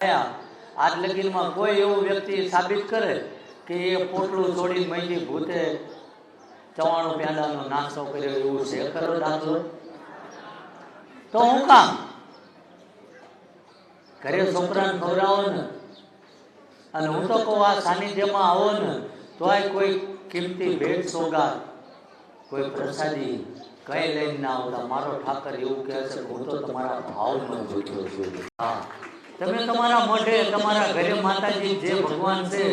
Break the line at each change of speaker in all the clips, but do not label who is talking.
આજ લગીનમાં કોઈ એવું વ્યક્તિ સાબિત કરે કે એ પોટલું છોડી મૈથી ભૂતે ચવાણું પ્યાંડાનો નાસ્તો કર્યો એવું છે? ખરો દાખલો તો હું કામ? ઘરે છોકરાને ખવડાવો ને અને હું તો કહું, આ સાનિધ્યમાં આવો ને, તોય કોઈ કિંમતી ભેટ સોગાદ કોઈ પ્રસાદી કઈ લઈને ના આવતા. મારો ઠાકર એવું કહે છે હું તો તમારા ભાવમાં જોતો છું. હા. તમે તમારા મઢે તમારા ઘરે માતાજી જે ભગવાન છે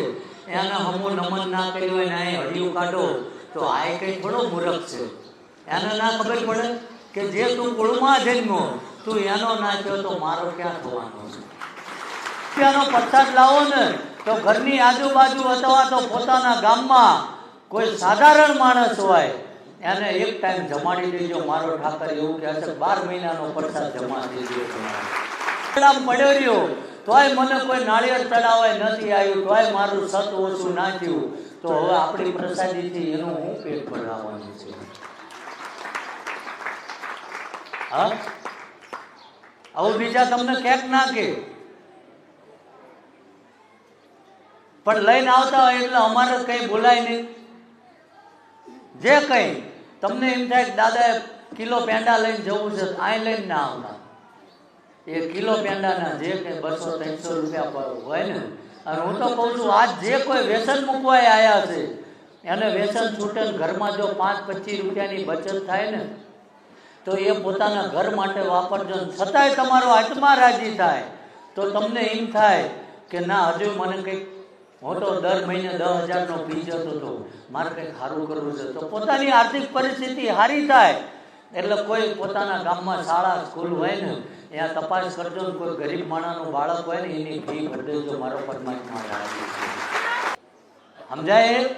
એના હમો નમન ના કર્યું હોય ને અહીં હડિયું કાઢો તો આ કઈ થોડો મૂર્ખ છે. એને ના ખબર પડે કે જે તું કુળમાં જન્મો તું એનો ના થયો તો મારો ક્યાં થવાનો છે? ત્યાંનો પ્રસાદ લાવો ને તો ઘરની આજુબાજુ અથવા તો પોતાના ગામમાં કોઈ સાધારણ માણસ હોય એને એક ટાઈમ જમાડી દેજો. મારો ઠાકર એવું કહે છે બાર મહિનાનો પ્રસાદ જમા દેજો પડ્યો રહ્યો, તોય મને કોઈ નાળિયેર ચડાવવા નથી આવ્યું, તોય મારું સત ઓછું ના તો હવે આપણી પ્રસાદીથી એનું હું પેટ ભરાવવાનું છે. હા? બીજા તમને કેક ના કે. પણ લઈને આવતા હોય એટલે અમારે કઈ બોલાય નહીં. જે કઈ. તમને એમ થાય કે દાદાએ કિલો પેંડા લઈને જવું છે અહીં લઈને ના આવતા. એ કિલો પેંડાના જે કંઈ બસો ત્રણસો રૂપિયા પર હોય ને. અને હું તો કહું છું આજ જે કોઈ વ્યસન મૂકવા આવ્યા છે એને વ્યસન છૂટે ઘરમાં જો પાંચ પચીસ રૂપિયાની બચત થાય ને તો એ પોતાના ઘર માટે વાપરજો છતાંય તમારો આત્મા રાજી થાય. તો તમને એમ થાય કે ના હજુ મને કંઈક હું તો દર મહિને દસ હજારનો પી જતો હતો. મારે કંઈક સારું કરવું છે. તો પોતાની આર્થિક પરિસ્થિતિ સારી થાય. એટલે કોઈ પોતાના ગામમાં શાળા સ્કૂલ હોય ને ત્યાં તપાસ કરજો ને કોઈ ગરીબ માણાનું બાળક હોય ને એની ફી ભરી દેજો મારો પરમાત્મા સમજાય?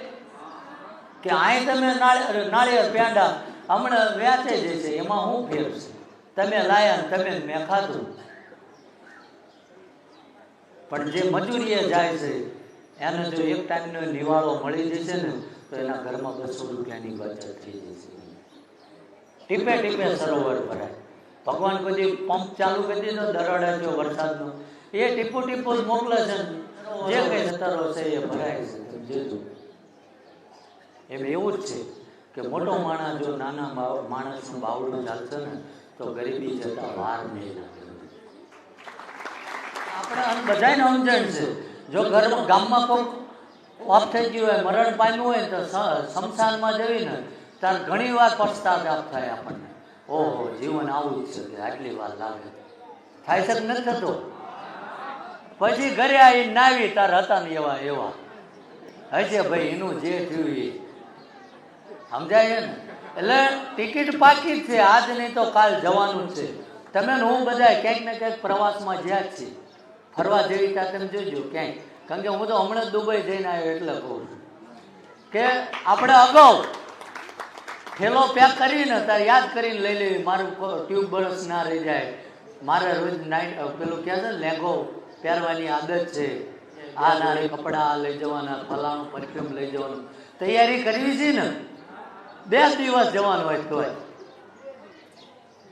કે અહીં તમે નાળિયેર પેંડા હમણાં વ્યાચે જ છે એમાં હું ફેર છે? તમે લાયા તમે મેં ખાધું. પણ જે મજૂરીએ જાય છે એને જો એક ટાઈમનો નિવાળો મળી જશે ને તો એના ઘરમાં બસો રૂપિયાની બચત થઈ જશે. ટીપે ટીપે સરોવર ભરાય. ભગવાન કોઈ પંપ ચાલુ કરી દીધો દરોડે જો વરસાદનો. એ ટીપુ ટીપુ મોકલે છે. જે કઈ સતરો છે એ ભરાય છે. એમ એવું જ છે કે મોટો માણસ જો નાના માણસ માણસનું બાવડું ચાલશે ને તો ગરીબી જતા વાર નહીં આપણે આમ બધાયને સમજણ છે. જો ઘરમાં ગામમાં કોઈ ઓફ થઈ ગયું હોય મરણ પામ્યું હોય તો સ- જઈને જવી ને ત્યારે ઘણી વાર પશ્ચાતાપ થાય આપણને. ઓહો, જીવન આવું જ છે આટલી વાર લાગે. થાય છે નથી થતો? પછી ઘરે આવી નાવી તાર હતા ને એવા એવા. હજે ભાઈ, એનું જે થયું એ. સમજાય ને? એટલે ટિકિટ પાકી છે, આજ નહીં તો કાલ જવાનું છે. તમે ને હું બધા ક્યાંક ને ક્યાંક પ્રવાસમાં જ્યાં જ છીએ. ફરવા જેવી ત્યાં તમે જોજો, ક્યાંય. કારણ કે હું તો હમણાં દુબઈ જઈને આવ્યો એટલે કહું છું. કે આપણે અગાઉ થેલો પેક કરીને તારે યાદ કરીને લઈ લેવી. મારું ટ્યુબ બરસ ના રહી જાય. મારે રોજ નાઇટ પેલું કહે છે લેંગો પહેરવાની આદત છે. આ ના રે કપડાં લઈ જવાના, ફલાણું પરફ્યુમ લઈ જવાનું. તૈયારી કરવી છે ને? બે દિવસ જવાનું હોય તોય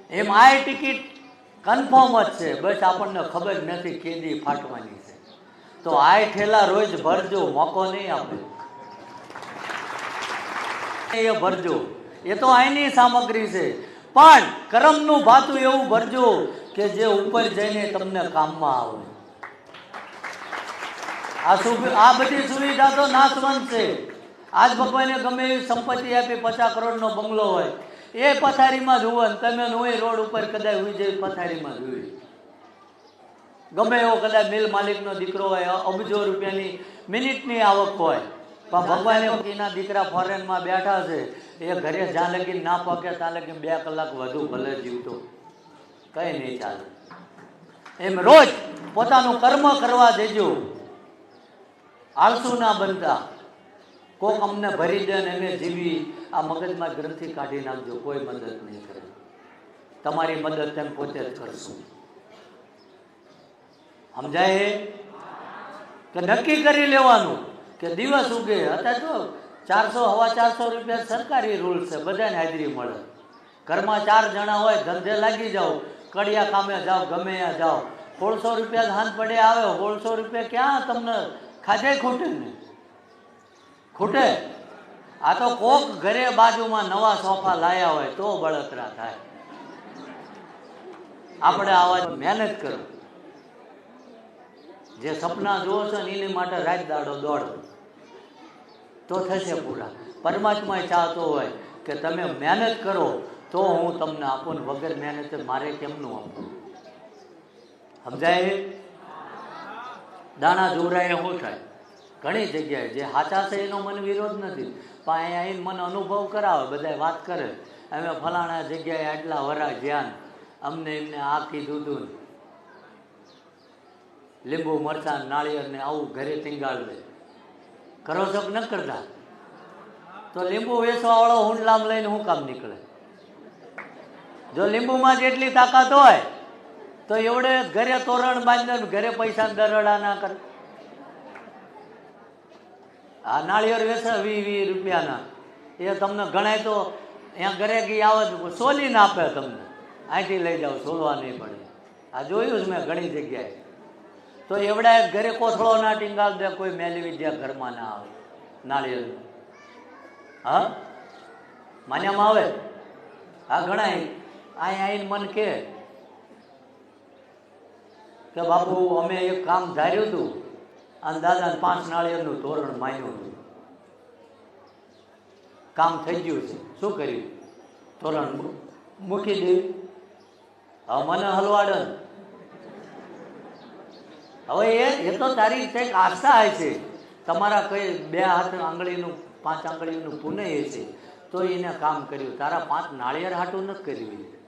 એમ આ ટિકિટ કન્ફર્મ જ છે. બસ આપણને ખબર નથી કેદી ફાટવાની છે. તો આ ઠેલા રોજ ભરજો, મોકો નહીં આપણે એ ભરજો. એ તો અહીંની સામગ્રી છે. પણ કરમનું ભાતું એવું ભરજો કે જે ઉપર જઈને તમને કામમાં આવે આ આ બધી સુવિધા તો નાશવંત છે. આજ ભગવાને ગમે એવી સંપત્તિ આપી પચાસ કરોડનો બંગલો હોય, એ પથારીમાં જુઓ તમે નોય રોડ ઉપર કદાચ હોય જાય પથારીમાં જોઈ ગમે એવો કદાચ મિલ માલિકનો દીકરો હોય, અબજો રૂપિયાની મિનિટની આવક હોય પણ ભગવાન એના દીકરા ફોરેનમાં બેઠા છે, એ ઘરે જ્યાં લગી ના પકે ત્યાં લગી બે કલાક વધુ ભલે જીવતો. કઈ નહીં ચાલે. એમ રોજ પોતાનું કર્મ કરવા દેજો. આળસુ ના બનતા. કોક અમને ભરી દે ને એને જીવી. આ મગજમાં ગ્રંથિ કાઢી નાખજો, કોઈ મદદ નહીં કરે. તમારી મદદ તેમ પોતે જ કરશું. સમજાય? કે નક્કી કરી લેવાનું. કે દિવસ ઉગે, અત્યારે જો ચારસો, હવા ચારસો રૂપિયા સરકારી રૂલ છે, બધાને હાજરી મળે. ઘરમાં ચાર જણા હોય, ધંધે લાગી જાઓ, કડિયા કામે જાઓ, ગમે ત્યાં જાઓ. સોળસો રૂપિયા હાથ પડે આવે, સોળસો રૂપિયા ક્યાં તમને ખાધે ખૂટે ને? ખૂટે? આ તો કોક ઘરે બાજુમાં નવા સોફા લાયા હોય, તો બળતરા થાય. આપણે આવા મહેનત કરો. જે સપના જુઓ છો ને, એની માટે રાત દાડો દોડો. તો થશે પૂરા. પરમાત્મા ચાહતો હોય કે તમે મહેનત કરો તો હું તમને આપું ને વગર મહેનતે મારે કેમનું આપું? સમજાય? દાણા જોરાય શું થાય? ઘણી જગ્યાએ જે સાચા છે એનો મને વિરોધ નથી. પણ અહીંયા આવીને મને અનુભવ કરાવે બધા વાત કરે. અમે ફલાણા જગ્યાએ આટલા વરા જ્ઞાન અમને એમને આ કીધું હતું લીંબુ મરચાં નાળિયેર ને આવું ઘરે ટીંગાળ દે કરો છો ન કરતા? તો લીંબુ વેચવાવાળો હુંડલામ લઈને શું કામ નીકળે? જો લીંબુમાં જેટલી તાકાત હોય, તો એવડે ઘરે તોરણ બાંધે ઘરે પૈસા દરડા ના કરે. આ નાળિયેર વેચે વી વી રૂપિયાના. એ તમને ગણાય તો અહીંયા ઘરે ગઈ આવે સોલી સોલીને આપે તમને. અહીંથી લઈ જાઓ, સોલવા નહીં પડે. આ જોયું જ મેં ઘણી જગ્યાએ. તો એવડા ઘરે કોથળો ના ટીંગાલ દે, કોઈ મેલી વિદ્યા ઘરમાં ના આવે. નાળિયેર હા? માન્યામાં આવે? હા, ગણાય. અહીં આઈને મન કે કે બાપુ, અમે એક કામ ધાર્યું હતું. અને દાદાને પાંચ નાળિયેરનું ધોરણ માન્યું હતું. કામ થઈ ગયું છે. શું કર્યું? ધોરણ મૂકી દેવું મને હલવાડે ને. હવે એ એ તો તારી કંઈક આસ્થા હોય છે. તમારા કઈ બે હાથ આંગળીનું પાંચ આંગળીનું પુનઃ એ છે. તો એને કામ કર્યું. તારા પાંચ નાળિયેર હાટું નથી કર્યું.